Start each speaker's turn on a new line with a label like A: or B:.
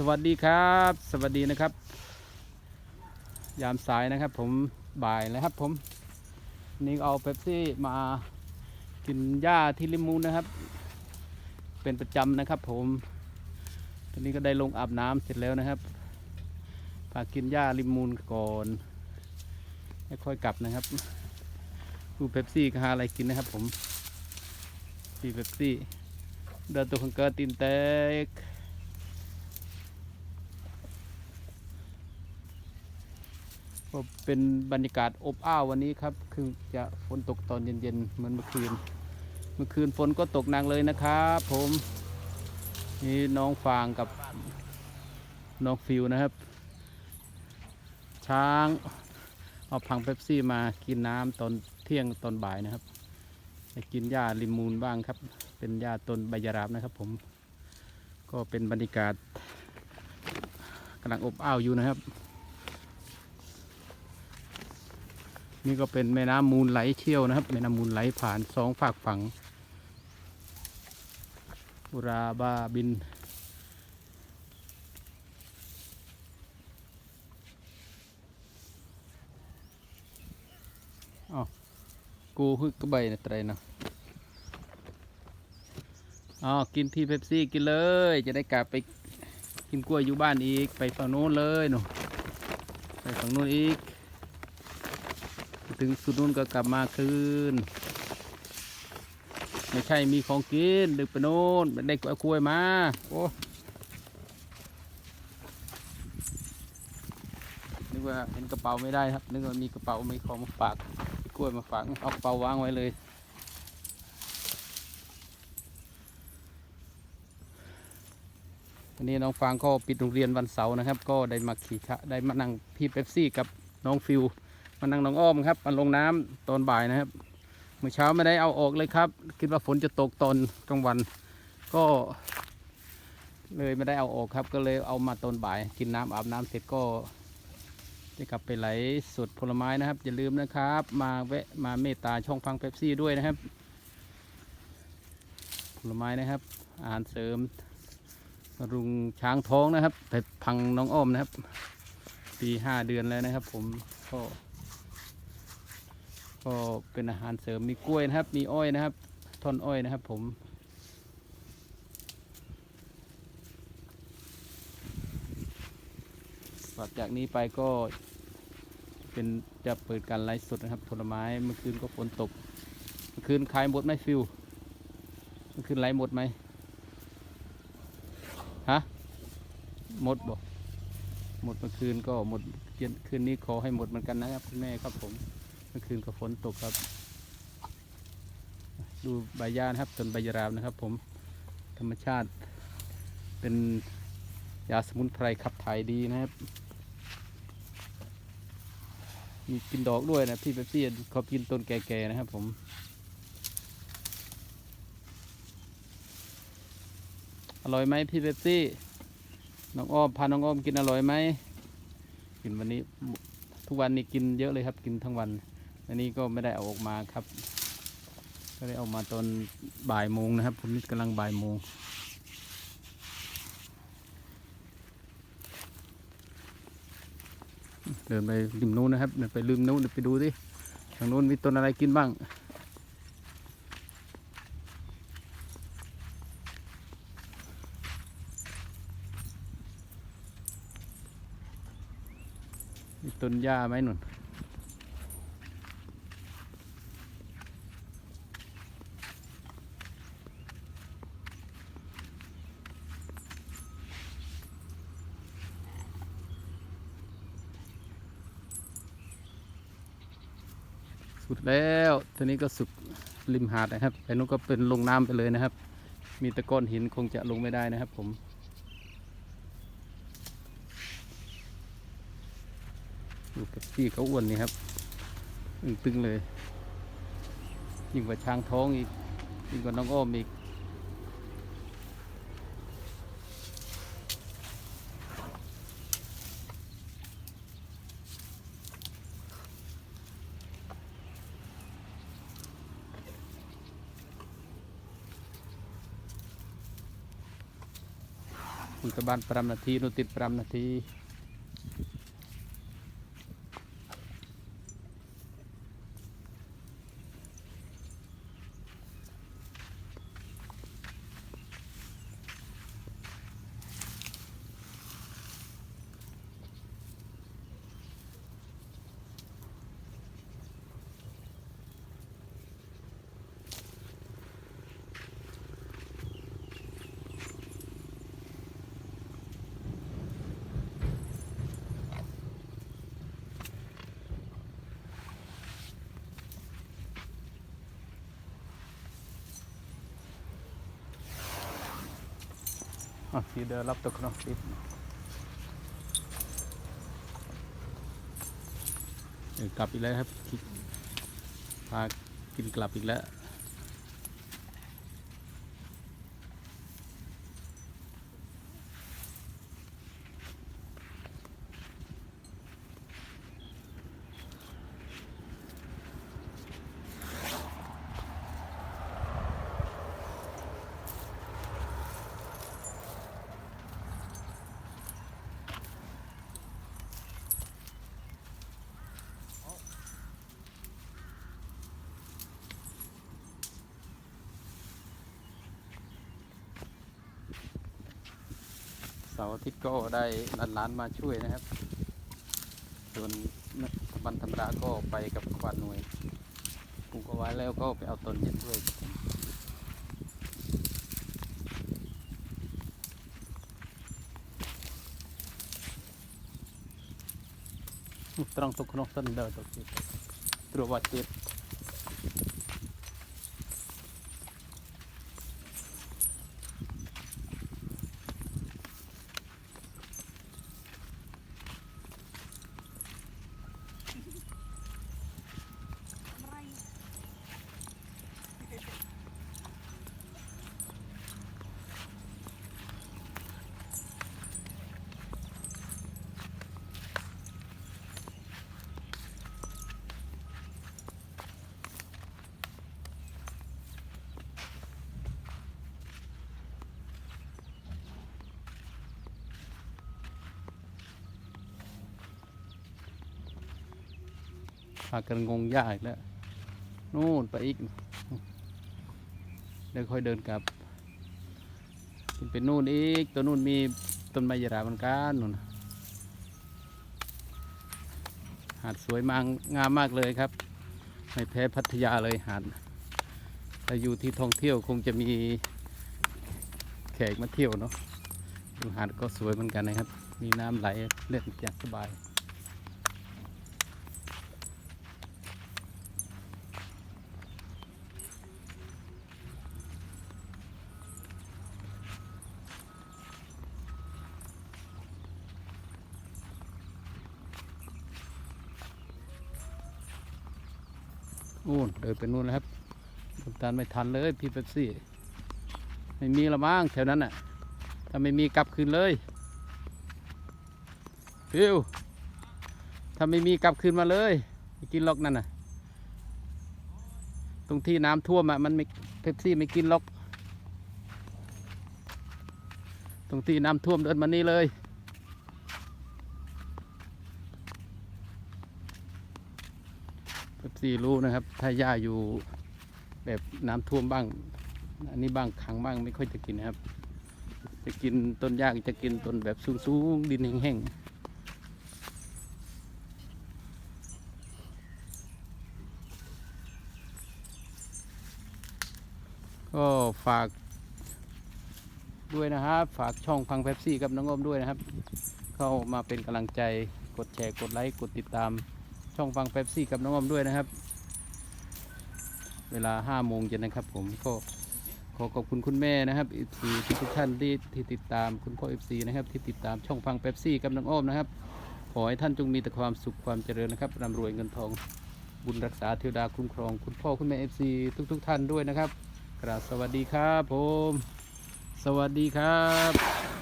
A: สวัสดีครับ สวัสดีนะครับ ยามสายนะครับ ผมบ่ายแล้วครับ ผมนี่เอาเป๊ปซี่มากินหญ้าที่ริมมูลนะครับ เป็นประจำนะครับ ผมตอนนี้ก็ได้ลงอาบน้ำเสร็จแล้วนะครับพากินหญ้าริมมูลก่อนไม่ค่อยกลับนะครับดูเป๊ปซี่หาอะไรกินนะครับ ผมซีเป๊ปซี่เดินตัวของเกิดตินเต็ก ก็เป็นบรรยากาศอบอ้าววันนี้ครับ คือจะฝนตกตอนเย็นๆเหมือนเมื่อคืน เมื่อคืนฝนก็ตกหนักเลยนะครับผมนี่น้องฟางกับน้องฟิวนะครับ ช้างเอาพังเป๊ปซี่มากินน้ำตอนเที่ยงตอนบ่ายนะครับกินหญ้าริมมูลบ้างครับ เป็นหญ้าต้นใบยาราบนะครับ ผมก็เป็นบรรยากาศกำลังอบอ้าวอยู่นะครับ นี่ก็เป็นแม่น้ำมูลไหลเชี่ยวนะครับ แม่น้ำมูลไหลผ่านสองฝากฝั่งอุราบาบิน อ๋อ กูฮึกกระใบนะไตรเนาะอ๋อ กินที่เป๊ปซี่กินเลย จะได้กลับไปกินกล้วยอยู่บ้านอีก ไปฝั่งโน้นเลยหนูไปฝั่งโน้นอีก ถึงสุดนู้นก็กลับมาคืน ไม่ใช่มีของกินดึกไปโน่นไม่ได้เอากล้วยมา โอ้นึกว่าเห็นกระเป๋าไม่ได้ครับ นึกว่ามีกระเป๋ามีของมาฝากกล้วยมาฝากเอากระเป๋าวางไว้เลยวันนี้น้องฟางก็ปิดโรงเรียนวันเสาร์นะครับ ก็ได้มาขี่ชะได้มานั่งพี่เป๊ปซี่กับน้องฟิว มานั่งน้องอ้อมครับมาลงน้ำตอนบ่ายนะครับ เมื่อเช้าไม่ได้เอาออกเลยครับ คิดว่าฝนจะตกตอนกลางวัน ก็ เลยไม่ได้เอาออกครับ ก็เลยเอามาตอนบ่าย กินน้ำอาบน้ำเสร็จก็จะกลับไปไหลสุดผลไม้นะครับ อย่าลืมนะครับ มาแวะมาเมตตาช่องฟังเป๊ปซี่ด้วยนะครับ ผลไม้นะครับ อาหารเสริมรุงช้างท้องนะครับไปพังน้องอ้อมนะครับ ปีห้าเดือนแล้วนะครับ ผมก็ ก็เป็นอาหารเสริมมีกล้วยนะครับ มีอ้อยนะครับท่อนอ้อยนะครับ ผมต่อจากนี้ไปก็เป็นจะเปิดการไลฟ์สดนะครับผลไม้เมื่อคืนก็ฝนตก เมื่อคืนขายหมดไหมฟิวเมื่อคืนไลฟ์หมดไหมฮะหมดบ่หมดเมื่อคืนก็หมดเย็นคืนนี้ขอให้หมดเหมือนกันนะครับคุณแม่ครับผม เมื่อคืนก็ฝนตกครับ ดูใบหญ้านะครับต้นใบยารามนะครับ ผมธรรมชาติเป็นยาสมุนไพรขับถ่ายดีนะครับ มีกินดอกด้วยนะพี่เป๊ปซี่เขากินต้นแก่ๆนะครับผมอร่อยไหมพี่เป๊ปซี่น้องอ้อมพาน้องอ้อมกินอร่อยไหมกินวันนี้ทุกวันนี้กินเยอะเลยครับกินทั้งวัน อันนี้ก็ไม่ได้เอาออกมาครับ ก็ได้เอามาตอนบ่ายโมงนะครับ ผมนี่กำลังบ่ายโมงเดินไปริมนู้นนะครับเดินไปริมนู้นเดินไปดูดิทางนู้นมีต้นอะไรกินบ้างมีต้นหญ้าไหมหนุน สุดแล้วทีนี้ก็สุดริมหาดนะครับไปนู้นก็เป็นลงน้ำไปเลยนะครับ มีตะก้อนหินคงจะลงไม่ได้นะครับ ผมดูกับพี่เขาอ้วนนี่ครับตึงๆเลยยิ่งกว่าช้างท้องอีกยิ่งกว่าน้องอ้อมอีก คุณตะบานปรำนา คิดปรำนาทีอะสีเดินรับตกขนมติดกลับอีกแล้วครับคิดพากินกลับอีกแล้ว สาร์อาทิตย์ก็ได้หลานๆมาช่วยนะครับ ส่วนวันธรรมดาก็ไปกับควานหน่วยปลูกเอาไว้แล้วก็ไปเอาต้นเย็นด้วยត្រង់ទុកក្នុងសិនដើរទៅទៀតត្រួតវត្តទៀត พากันงงยากอีกแล้วนู่นไปอีกเดี๋ยวค่อยเดินกลับขึ้นไปนู่นอีกตัวนู่นมีต้นไม้ยราเหมือนกันนู่นหาดสวยมากงามมากเลยครับไม่แพ้พัทยาเลยหาดถ้าอยู่ที่ท่องเที่ยวคงจะมีแขกมาเที่ยวเนาะหาดก็สวยเหมือนกันนะครับ มีน้ำไหลเล่นอย่างสบาย นู่นเดินไปนู่นแล้วครับทำตามไม่ทันเลยพี่เป๊ปซี่ ไม่มีละมั้งแถวนั้นน่ะ ถ้าไม่มีกลับคืนเลยฟิวถ้าไม่มีกลับคืนมาเลยไม่กินหรอกนั่นน่ะ ตรงที่น้ำท่วมอะมันไม่เป๊ปซี่ไม่กินหรอก ตรงที่น้ำท่วมเดินมานี่เลย เป๊ปซี่รู้นะครับ ถ้าหญ้าอยู่แบบน้ำท่วมบ้าง อันนี้บ้างขังบ้างไม่ค่อยจะกินนะครับ จะกินต้นหญ้าจะกินต้นแบบสูงๆดินแห้งๆก็ฝากด้วยนะครับ ฝากช่องพังเป๊ปซี่กับน้องอมด้วยนะครับ เข้ามาเป็นกำลังใจกดแชร์กดไลค์กดติดตาม ช่องฟังเป๊ปซี่กับน้องอมด้วยนะครับ เวลา5โมงเย็นนะครับ ผมก็ขอขอบคุณคุณแม่นะครับอีซีทุกท่านที่ที่ติดตามคุณพ่อเอฟซีนะครับ ที่ติดตามช่องฟังเป๊ปซี่กับน้องอ้อมนะครับ ขอให้ท่านจงมีแต่ความสุขความเจริญนะครับร่ำรวยเงินทองบุญรักษาเทวดาคุ้มครอง คุณพ่อคุณแม่เอฟซีทุกๆท่านด้วยนะครับกราบสวัสดีครับผม สวัสดีครับ